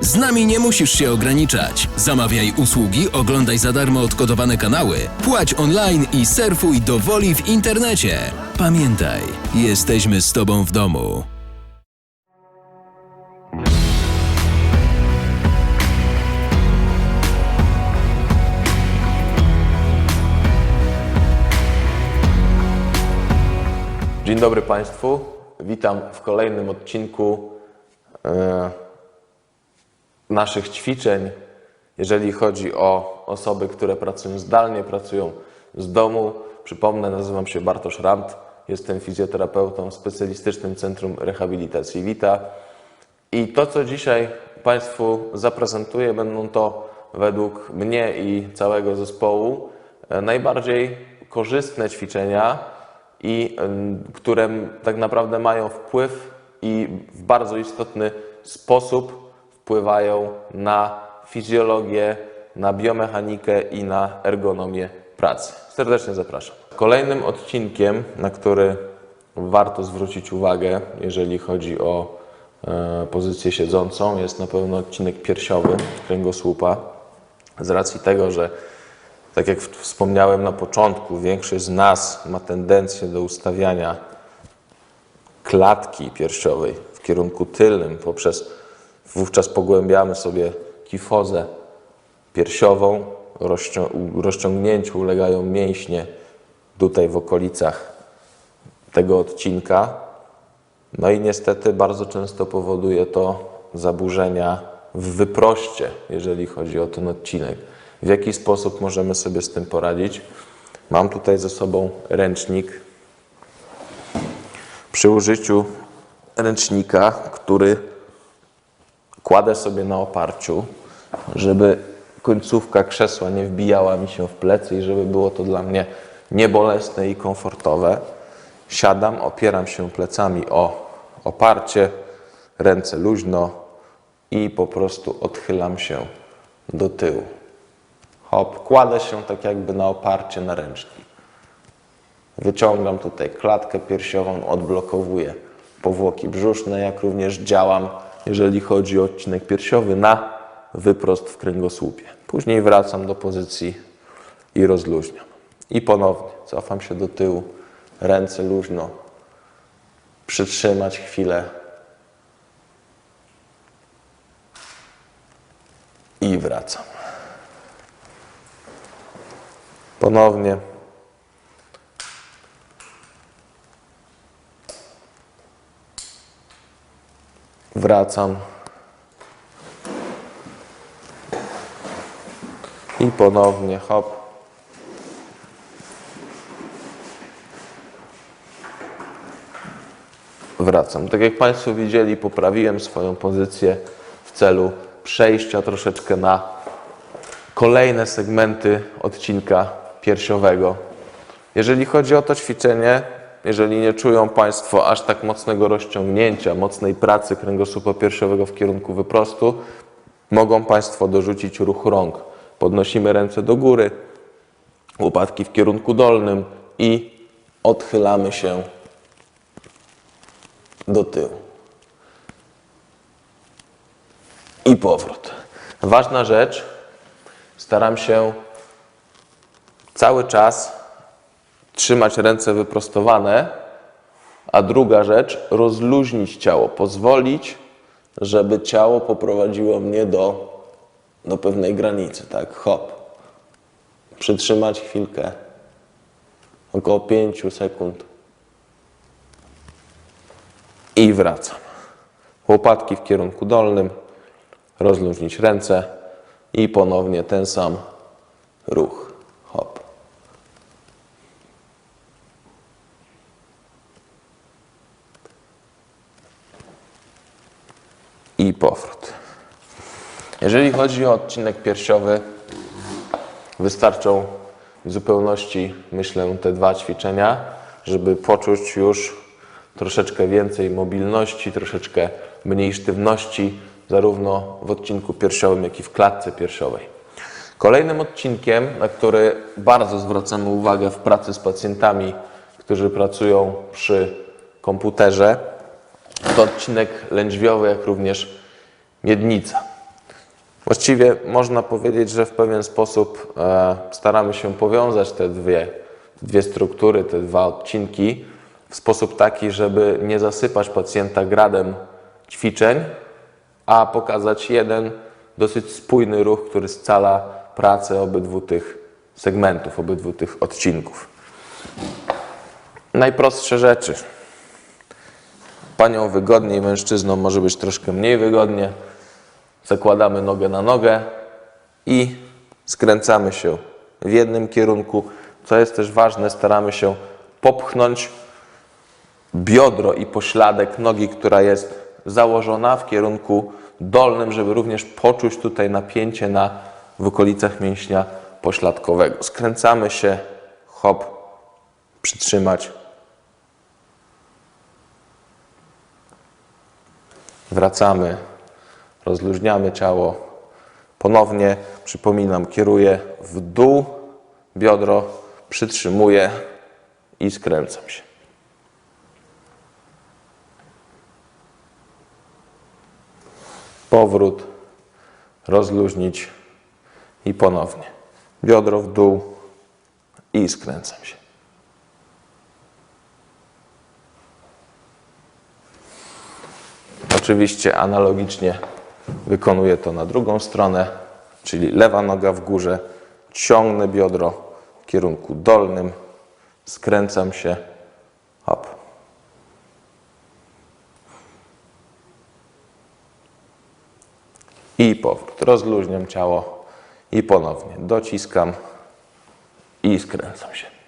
Z nami nie musisz się ograniczać. Zamawiaj usługi, oglądaj za darmo odkodowane kanały, płać online i surfuj do woli w internecie. Pamiętaj, jesteśmy z Tobą w domu. Dzień dobry Państwu. Witam w kolejnym odcinku e, naszych ćwiczeń, jeżeli chodzi o osoby, które pracują zdalnie, pracują z domu. Przypomnę, nazywam się Bartosz Rant, jestem fizjoterapeutą w Specjalistycznym Centrum Rehabilitacji Wita. I to, co dzisiaj Państwu zaprezentuję, będą to według mnie i całego zespołu e, najbardziej korzystne ćwiczenia, i które tak naprawdę mają wpływ i w bardzo istotny sposób wpływają na fizjologię, na biomechanikę i na ergonomię pracy. Serdecznie zapraszam. Kolejnym odcinkiem, na który warto zwrócić uwagę, jeżeli chodzi o e, pozycję siedzącą, jest na pewno odcinek piersiowy kręgosłupa. Z racji tego, że tak jak wspomniałem na początku, większość z nas ma tendencję do ustawiania klatki piersiowej w kierunku tylnym, poprzez wówczas pogłębiamy sobie kifozę piersiową, rozciągnięciu ulegają mięśnie tutaj w okolicach tego odcinka. No i niestety bardzo często powoduje to zaburzenia w wyproście, jeżeli chodzi o ten odcinek. W jaki sposób możemy sobie z tym poradzić? Mam tutaj ze sobą ręcznik. Przy użyciu ręcznika, który kładę sobie na oparciu, żeby końcówka krzesła nie wbijała mi się w plecy i żeby było to dla mnie niebolesne i komfortowe. Siadam, opieram się plecami o oparcie, ręce luźno i po prostu odchylam się do tyłu. Hop, kładę się tak jakby na oparcie na ręcznik. Wyciągam tutaj klatkę piersiową, odblokowuję powłoki brzuszne, jak również działam, jeżeli chodzi o odcinek piersiowy, na wyprost w kręgosłupie. Później wracam do pozycji i rozluźniam. I ponownie cofam się do tyłu, ręce luźno, przytrzymać chwilę i wracam. Ponownie. Wracam. I ponownie hop. Wracam. Tak jak Państwo widzieli, poprawiłem swoją pozycję w celu przejścia troszeczkę na kolejne segmenty odcinka piersiowego. Jeżeli chodzi o to ćwiczenie, jeżeli nie czują Państwo aż tak mocnego rozciągnięcia, mocnej pracy kręgosłupa piersiowego w kierunku wyprostu, mogą Państwo dorzucić ruch rąk. Podnosimy ręce do góry, łopatki w kierunku dolnym i odchylamy się do tyłu. I powrót. Ważna rzecz, staram się cały czas trzymać ręce wyprostowane, a druga rzecz, rozluźnić ciało, pozwolić, żeby ciało poprowadziło mnie do, do pewnej granicy, tak, hop. Przytrzymać chwilkę, około 5 sekund i wracam. Łopatki w kierunku dolnym, rozluźnić ręce i ponownie ten sam ruch. Hop. I powrót. Jeżeli chodzi o odcinek piersiowy, wystarczą w zupełności, myślę, te dwa ćwiczenia, żeby poczuć już troszeczkę więcej mobilności, troszeczkę mniej sztywności, zarówno w odcinku piersiowym, jak i w klatce piersiowej. Kolejnym odcinkiem, na który bardzo zwracamy uwagę w pracy z pacjentami, którzy pracują przy komputerze, to odcinek lędźwiowy, jak również miednica. Właściwie można powiedzieć, że w pewien sposób e, staramy się powiązać te dwie, dwie struktury, te dwa odcinki w sposób taki, żeby nie zasypać pacjenta gradem ćwiczeń, a pokazać jeden dosyć spójny ruch, który scala pracę obydwu tych segmentów, obydwu tych odcinków. Najprostsze rzeczy. Panią wygodniej, mężczyznom może być troszkę mniej wygodnie. Zakładamy nogę na nogę i skręcamy się w jednym kierunku. Co jest też ważne, staramy się popchnąć biodro i pośladek nogi, która jest założona w kierunku dolnym, żeby również poczuć tutaj napięcie na, w okolicach mięśnia pośladkowego. Skręcamy się, hop, przytrzymać. Wracamy, rozluźniamy ciało. Ponownie, przypominam, kieruję w dół biodro, przytrzymuję i skręcam się. Powrót, rozluźnić i ponownie. Biodro w dół i skręcam się. Oczywiście analogicznie wykonuję to na drugą stronę, czyli lewa noga w górze, ciągnę biodro w kierunku dolnym, skręcam się, hop. I powrót. Rozluźniam ciało i ponownie dociskam i skręcam się.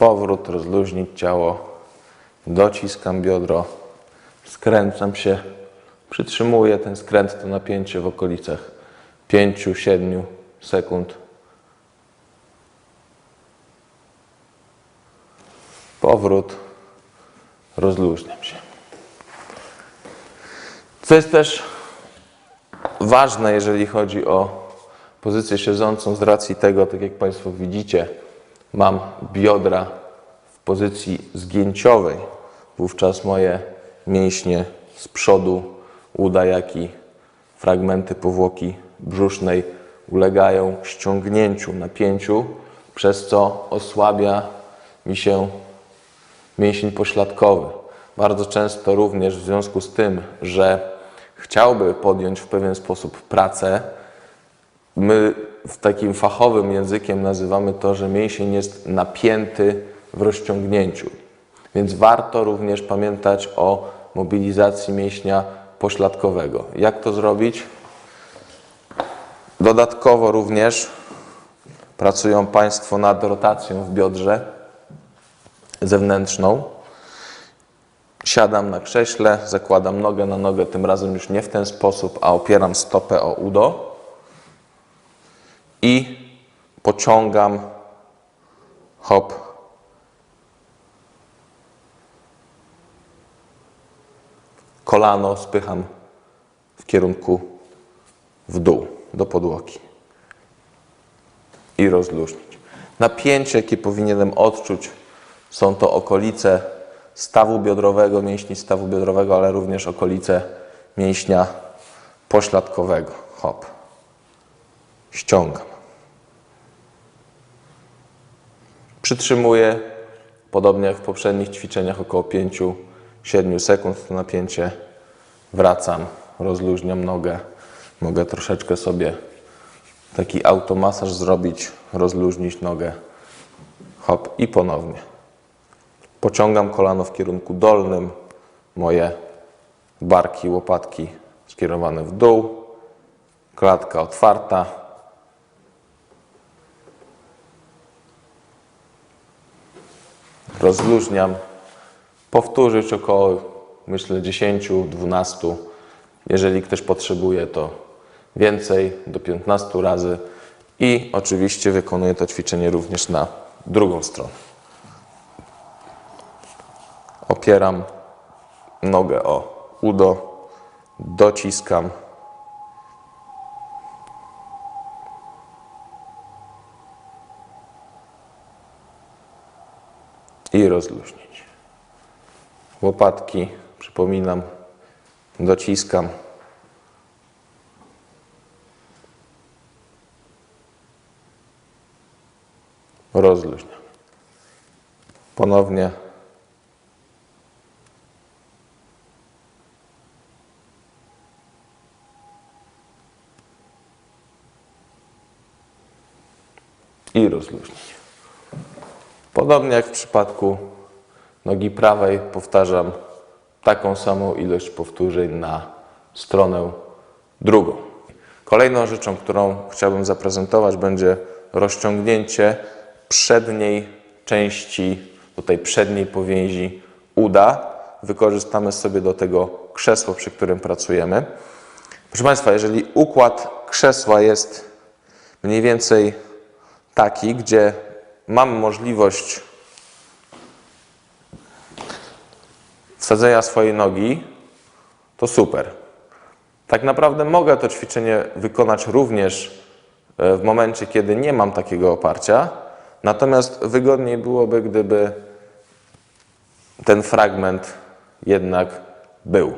Powrót, rozluźnić ciało, dociskam biodro, skręcam się, przytrzymuję ten skręt, to napięcie w okolicach 5-7 sekund. Powrót, rozluźniam się. Co jest też ważne, jeżeli chodzi o pozycję siedzącą, z racji tego, tak jak Państwo widzicie, mam biodra w pozycji zgięciowej. Wówczas moje mięśnie z przodu, uda, jak i fragmenty powłoki brzusznej ulegają ściągnięciu, napięciu, przez co osłabia mi się mięsień pośladkowy. Bardzo często również w związku z tym, że chciałby podjąć w pewien sposób pracę, my w takim fachowym językiem nazywamy to, że mięsień jest napięty w rozciągnięciu. Więc warto również pamiętać o mobilizacji mięśnia pośladkowego. Jak to zrobić? Dodatkowo również pracują Państwo nad rotacją w biodrze zewnętrzną. Siadam na krześle, zakładam nogę na nogę, tym razem już nie w ten sposób, a opieram stopę o udo i pociągam hop. Kolano spycham w kierunku w dół, do podłogi i rozluźnić. Napięcie, jakie powinienem odczuć, są to okolice stawu biodrowego, mięśni stawu biodrowego, ale również okolice mięśnia pośladkowego. Hop. Ściągam. Przytrzymuję, podobnie jak w poprzednich ćwiczeniach, około 5-7 sekund to napięcie. Wracam, rozluźniam nogę. Mogę troszeczkę sobie taki automasaż zrobić, rozluźnić nogę. Hop i ponownie. Pociągam kolano w kierunku dolnym, moje barki, łopatki skierowane w dół, klatka otwarta. Rozluźniam. Powtórzyć około, myślę, 10-12. Jeżeli ktoś potrzebuje, to więcej, do 15 razy. I oczywiście wykonuję to ćwiczenie również na drugą stronę. Opieram nogę o udo, dociskam. I rozluźnić. łopatki, przypominam, dociskam. Rozluźniam. Ponownie i rozluźnić. Podobnie jak w przypadku nogi prawej, powtarzam taką samą ilość powtórzeń na stronę drugą. Kolejną rzeczą, którą chciałbym zaprezentować, będzie rozciągnięcie przedniej części, tutaj przedniej powięzi uda. Wykorzystamy sobie do tego krzesło, przy którym pracujemy. Proszę Państwa, jeżeli układ krzesła jest mniej więcej taki, gdzie mam możliwość wsadzenia swojej nogi, to super. Tak naprawdę mogę to ćwiczenie wykonać również e, w momencie, kiedy nie mam takiego oparcia, natomiast wygodniej byłoby, gdyby ten fragment jednak był.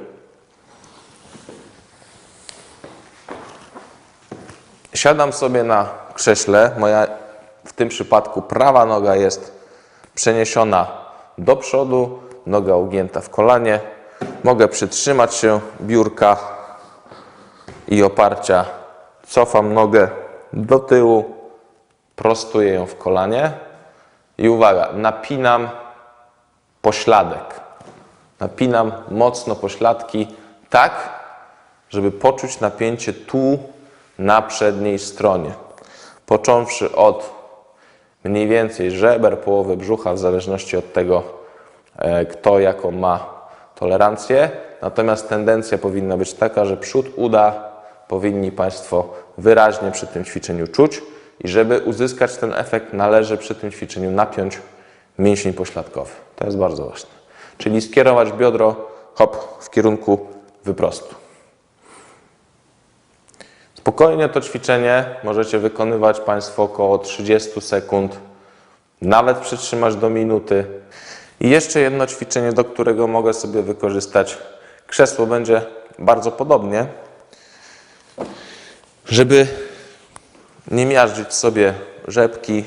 Siadam sobie na krześle. Moja w tym przypadku prawa noga jest przeniesiona do przodu, noga ugięta w kolanie. Mogę przytrzymać się biurka i oparcia. Cofam nogę do tyłu, prostuję ją w kolanie i uwaga, napinam pośladek. Napinam mocno pośladki tak, żeby poczuć napięcie tu na przedniej stronie. Począwszy od mniej więcej żeber, połowy brzucha, w zależności od tego, e, kto jaką ma tolerancję. Natomiast tendencja powinna być taka, że przód uda powinni Państwo wyraźnie przy tym ćwiczeniu czuć i żeby uzyskać ten efekt, należy przy tym ćwiczeniu napiąć mięsień pośladkowy. To jest bardzo ważne. Czyli skierować biodro hop w kierunku wyprostu. Spokojnie to ćwiczenie możecie wykonywać Państwo około 30 sekund, nawet przytrzymać do minuty. I jeszcze jedno ćwiczenie, do którego mogę sobie wykorzystać krzesło, będzie bardzo podobnie. Żeby nie miażdżyć sobie rzepki,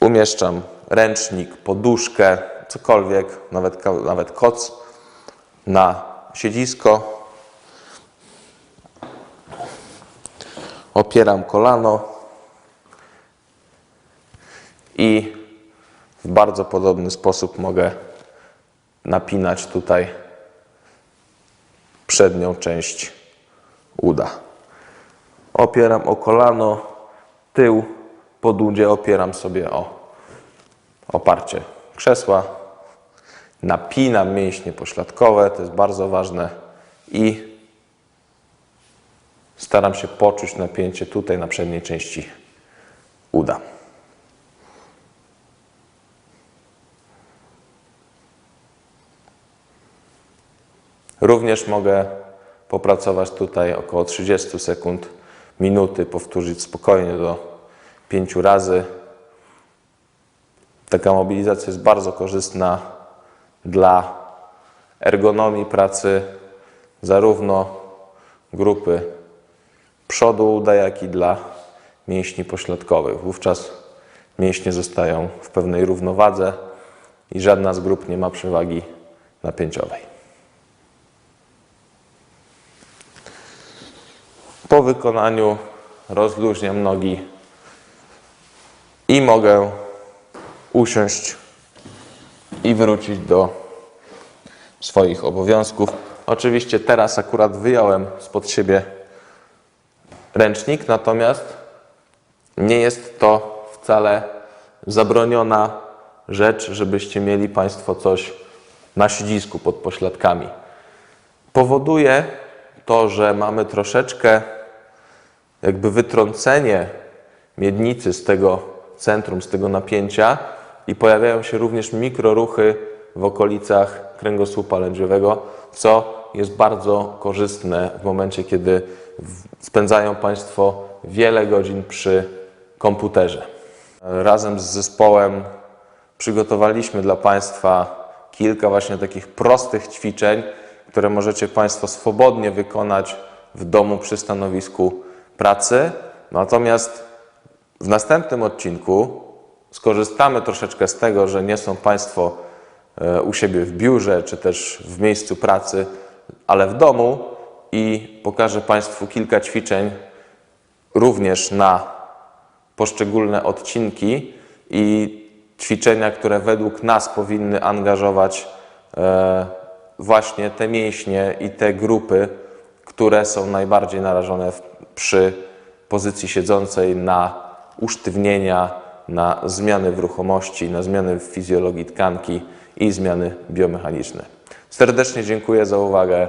umieszczam ręcznik, poduszkę, cokolwiek, nawet, nawet koc na siedzisko. Opieram kolano i w bardzo podobny sposób mogę napinać tutaj przednią część uda. Opieram o kolano, tył po dudzie opieram sobie o oparcie krzesła. Napinam mięśnie pośladkowe, to jest bardzo ważne i staram się poczuć napięcie tutaj na przedniej części uda. Również mogę popracować tutaj około 30 sekund, minuty, powtórzyć spokojnie do 5 razy. Taka mobilizacja jest bardzo korzystna dla ergonomii pracy zarówno grupy przodu uda, jak i dla mięśni pośladkowych. Wówczas mięśnie zostają w pewnej równowadze i żadna z grup nie ma przewagi napięciowej. Po wykonaniu rozluźniam nogi i mogę usiąść i wrócić do swoich obowiązków. Oczywiście teraz akurat wyjąłem spod siebie ręcznik, natomiast nie jest to wcale zabroniona rzecz, żebyście mieli Państwo coś na siedzisku pod pośladkami. Powoduje to, że mamy troszeczkę jakby wytrącenie miednicy z tego centrum, z tego napięcia i pojawiają się również mikroruchy w okolicach kręgosłupa lędźwiowego, co jest bardzo korzystne w momencie, kiedy spędzają Państwo wiele godzin przy komputerze. Razem z zespołem przygotowaliśmy dla Państwa kilka właśnie takich prostych ćwiczeń, które możecie Państwo swobodnie wykonać w domu przy stanowisku pracy. Natomiast w następnym odcinku skorzystamy troszeczkę z tego, że nie są Państwo e, u siebie w biurze czy też w miejscu pracy, ale w domu i pokażę Państwu kilka ćwiczeń również na poszczególne odcinki i ćwiczenia, które według nas powinny angażować e, właśnie te mięśnie i te grupy, które są najbardziej narażone przy pozycji siedzącej na usztywnienia, na zmiany w ruchomości, na zmiany w fizjologii tkanki i zmiany biomechaniczne. Serdecznie dziękuję za uwagę,